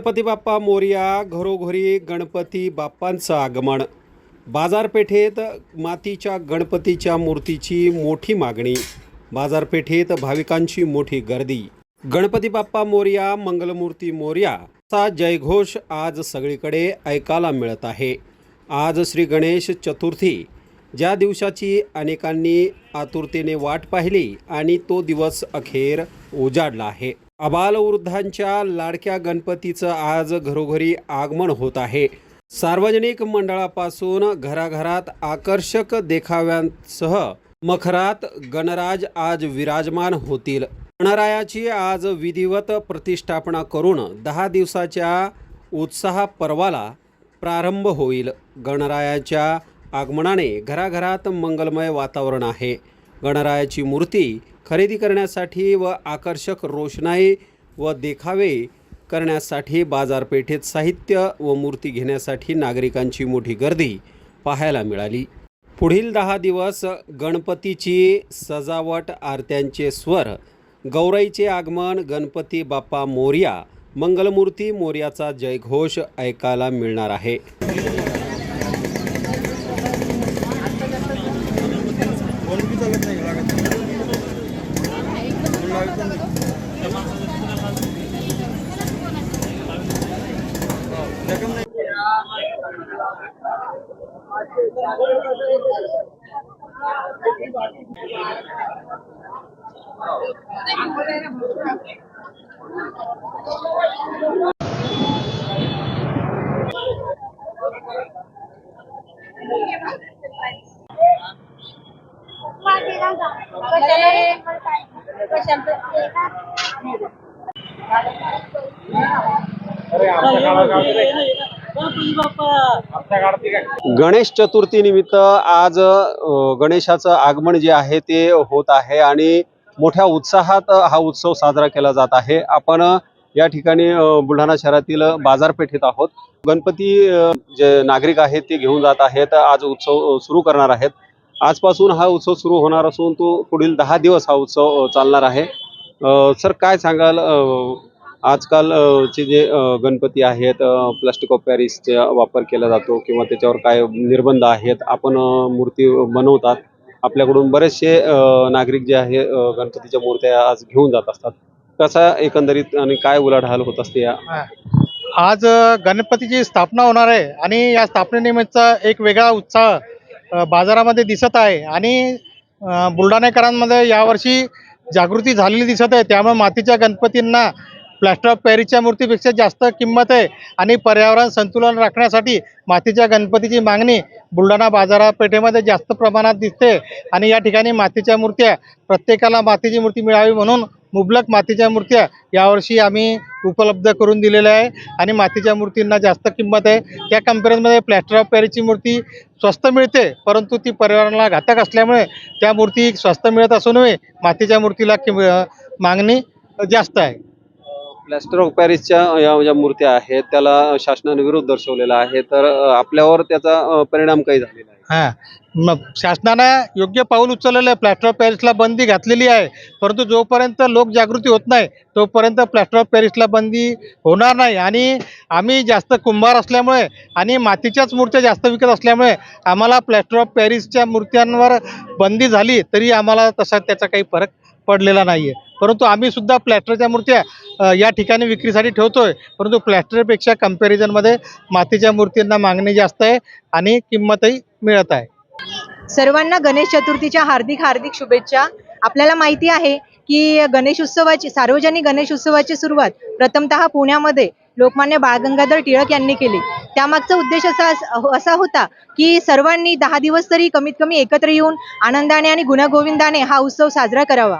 गणपती बाप्पा मोर्या घरोघरी गणपती बाप्पांचं आगमन. बाजारपेठेत मातीच्या गणपतीच्या मूर्तीची मोठी मागणी. बाजारपेठेत भाविकांची मोठी गर्दी. गणपती बाप्पा मोर्या मंगलमूर्ती मोर्या चा जयघोष आज सगळीकडे ऐकायला मिळत आहे. आज श्री गणेश चतुर्थी. ज्या दिवसाची अनेकांनी आतुरतेने वाट पाहिली आणि तो दिवस अखेर उजाडला आहे. अबालवृद्धांच्या लाडक्या गणपतीचं आज घरोघरी आगमन होत आहे. सार्वजनिक मंडळापासून घराघरात आकर्षक देखाव्यांसह मखरात गणराज आज विराजमान होतील. गणरायाची आज विधिवत प्रतिष्ठापना करून दहा दिवसाच्या उत्साह पर्वाला प्रारंभ होईल. गणरायाच्या आगमनाने घराघरात मंगलमय वातावरण आहे. गणरायाची मूर्ती खरेदी करण्यासाठी व आकर्षक रोषणाई व देखावे करण्यासाठी बाजारपेठेत साहित्य व मूर्ती घेण्यासाठी नागरिकांची मोठी गर्दी पाहायला मिळाली. पुढील दहा दिवस गणपतीची सजावट आरत्यांचे स्वर गौराईचे आगमन गणपती बाप्पा मोर्या मंगलमूर्ती मोर्याचा जयघोष ऐकायला मिळणार आहे. अरे आपका गणेश चतुर्थी निमित्त आज गणेशाचं आगमन जे आहे ते होत आहे आणि मोठ्या उत्साहात हा उत्सव साजरा केला जात आहे. आपण या ठिकाणी बुलढाणा शहरातील बाजारपेठेत आहोत. गणपती जे नागरिक आहेत ते घेऊन जात आहेत. आज उत्सव सुरू करणार आहेत. आजपासून हा उत्सव सुरू होणार असून तो पुढील दहा दिवस हा उत्सव चालणार आहे. सर काय सांगाल आजकाल चे जे गणपती आहेत प्लास्टिक ऑफ पॅरिसचा वापर केला जातो किंवा त्याच्यावर काय निर्बंध आहेत आपण मूर्ती बनवतात. आपल्याकडून बरेचसे नागरिक जे आहे गणपतीच्या मूर्त्या आज घेऊन जात असतात. कसा एकंदरीत आणि काय उलाढाल होत असते या? आज गणपतीची स्थापना होणार आहे आणि या स्थापनेनिमित्त एक वेगळा उत्साह बाजारामध्ये दिसत आहे आणि बुलढाणेकरांमध्ये यावर्षी जागृती झालेली दिसत आहे. त्यामुळे मातीच्या गणपतींना प्लॅस्टर ऑफ पॅरिसच्या मूर्तीपेक्षा जास्त किंमत आहे. आणि पर्यावरण संतुलन राखण्यासाठी मातीच्या गणपतीची मागणी बुलढाणा बाजारपेठेमध्ये जास्त प्रमाणात दिसते. आणि या ठिकाणी मातीच्या मूर्त्या प्रत्येकाला मातीची मूर्ती मिळावी म्हणून मुबलक मातीच्या मूर्त्या यावर्षी आम्ही उपलब्ध करून दिलेल्या आहे. आणि मातीच्या मूर्तींना जास्त किंमत आहे. त्या कम्पॅरिझनमध्ये प्लॅस्टर ऑफ पॅरिसची मूर्ती स्वस्त मिळते परंतु ती पर्यावरणाला घातक असल्यामुळे त्या मूर्ती स्वस्त मिळत असूनही मातीच्या मूर्तीला किम मागणी जास्त आहे. प्लॅस्टर ऑफ पॅरिसच्या या ज्या मूर्त्या आहेत त्याला शासनाने विरोध दर्शवलेला आहे. तर आपल्यावर त्याचा परिणाम काही झालेला आहे हां. मग शासनानं योग्य पाऊल उचललेलं आहे. प्लॅस्टर ऑफ पॅरिसला बंदी घातलेली आहे. परंतु जोपर्यंत लोकजागृती होत नाही तोपर्यंत प्लॅस्टर ऑफ पॅरिसला बंदी होणार नाही. आणि आम्ही जास्त कुंभार असल्यामुळे आणि मातीच्याच मूर्त्या जास्त विकत असल्यामुळे आम्हाला प्लॅस्टर ऑफ पॅरिसच्या मूर्त्यांवर बंदी झाली तरी आम्हाला तसा त्याचा काही फरक पडलेला नाही आहे परंतु आम्ही सुद्धा प्लॅस्टरच्या मूर्त्या या ठिकाणी विक्रीसाठी ठेवतोय. परंतु प्लॅस्टरपेक्षा कम्पॅरिझनमध्ये मातीच्या मूर्तींना मागणी जास्त आहे आणि किंमतही मिळत आहे. सर्वांना गणेश चतुर्थीच्या हार्दिक हार्दिक शुभेच्छा. आपल्याला माहिती आहे की गणेश उत्सवाची सार्वजनिक गणेश उत्सवाची सुरुवात प्रथमतः पुण्यामध्ये लोकमान्य बाळ गंगाधर टिळक यांनी केली. त्यामागचा उद्देश असा असा होता की सर्वांनी दहा दिवस तरी कमीत कमी एकत्र येऊन आनंदाने आणि गुण्यागोविंदाने हा उत्सव साजरा करावा.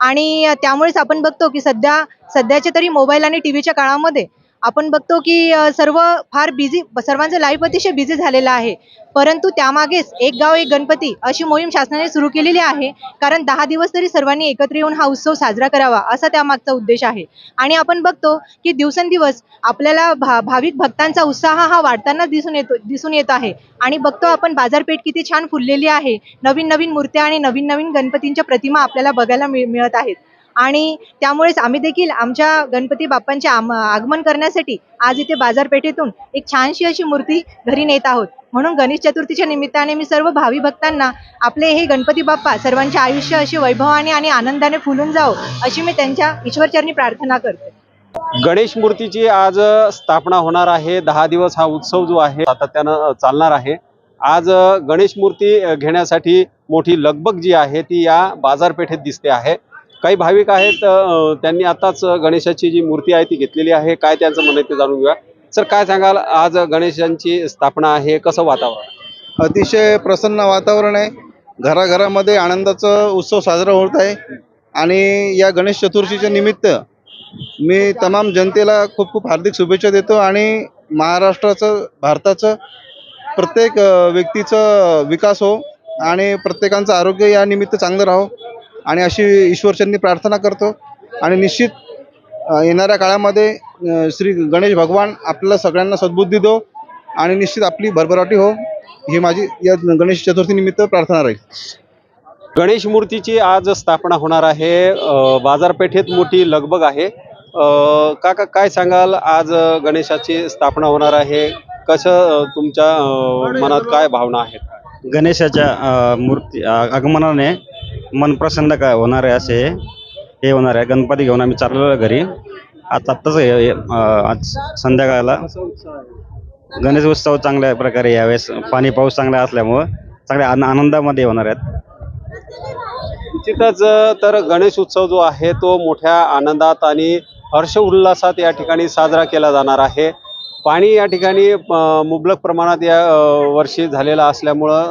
आणि त्यामुळेच आपण बघतो की सध्या सध्याच्या तरी मोबाईल आणि टी व्हीच्या काळामध्ये आपण बघतो की सर्व फार बिझी सर्वांचं लाईफ अतिशय बिझी झालेलं आहे. परंतु त्यामागेच एक गाव एक गणपती अशी मोहीम शासनाने सुरू केलेली आहे. कारण दहा दिवस तरी सर्वांनी एकत्र येऊन हा उत्सव साजरा करावा असा त्यामागचा उद्देश आहे. आणि आपण बघतो की दिवसेंदिवस आपल्याला भा भाविक भक्तांचा उत्साह हा वाढताना दिसून येतो दिसून येत आहे. आणि बघतो आपण बाजारपेठ किती छान फुललेली आहे. नवीन नवीन मूर्त्या आणि नवीन नवीन गणपतींच्या प्रतिमा आपल्याला बघायला मिळ मिळत आहेत. आणि त्यामुळेच आम्ही देखील आमच्या गणपती बाप्पांचे आम आगमन करण्यासाठी आज इथे बाजारपेठेतून एक छानशी अशी मूर्ती घरी नेत आहोत. म्हणून गणेश चतुर्थीच्या निमित्ताने मी सर्व भावी भक्तांना आपले हे गणपती बाप्पा सर्वांचे आयुष्य असे वैभवाने आणि आनंदाने फुलून जावो अशी मी त्यांच्या ईश्वरचरणी प्रार्थना करते. गणेश मूर्तीची आज स्थापना होणार आहे. दहा दिवस हा उत्सव जो आहे सातत्यानं चालणार आहे. आज गणेश मूर्ती घेण्यासाठी मोठी लगबग जी आहे ती या बाजारपेठेत दिसते आहे. काही भाविक आहेत त्यांनी आताच गणेशाची जी मूर्ती आहे ती घेतलेली आहे. काय त्यांचं म्हणणं ते जाणून घेऊया. सर काय सांगाल? आज गणेशांची स्थापना आहे कसं वातावरण? अतिशय प्रसन्न वातावरण आहे. घराघरामध्ये आनंदाचा उत्सव साजरा होत आहे. आणि या गणेश चतुर्थीच्या निमित्त मी तमाम जनतेला खूप खूप हार्दिक शुभेच्छा देतो आणि महाराष्ट्राचं भारताचं प्रत्येक व्यक्तीचं विकास हो आणि प्रत्येकांचं आरोग्य या निमित्त चांगलं राहो. आणि अशी ईश्वरचरणी प्रार्थना करतो. आणि निश्चित येणाऱ्या काळामध्ये श्री गणेश भगवान आपल्याला सगळ्यांना सद्बुद्धी दो आणि निश्चित आपली भरभराटी हो. ही माझी या गणेश चतुर्थी निमित्त प्रार्थना राहील. गणेश मूर्तीची आज स्थापना होणार आहे. बाजारपेठेत मोठी लगबग आहे. काका काय सांगाल? आज गणेशाची स्थापना होणार आहे. कसं तुमच्या मनात काय भावना आहेत? गणेशाच्या मूर्ती आगमनाने मन प्रसन्न काय होणार आहे असे हे होणार आहे. गणपती घेऊन आम्ही चाललेलो घरी. आता आत्ताच हे- हे, आज संध्याकाळला गणेश उत्सव चांगल्या प्रकारे यावेळेस पाणी पाऊस चांगला असल्यामुळं चांगल्या आन- आनंदामध्ये होणार आहेत. निश्चितच अ, तर गणेश उत्सव जो आहे तो मोठ्या आनंदात आणि हर्ष उल्हासात या ठिकाणी साजरा केला जाणार आहे. पाणी या ठिकाणी अ, मुबलक प्रमाणात या अ, वर्षी झालेलं असल्यामुळं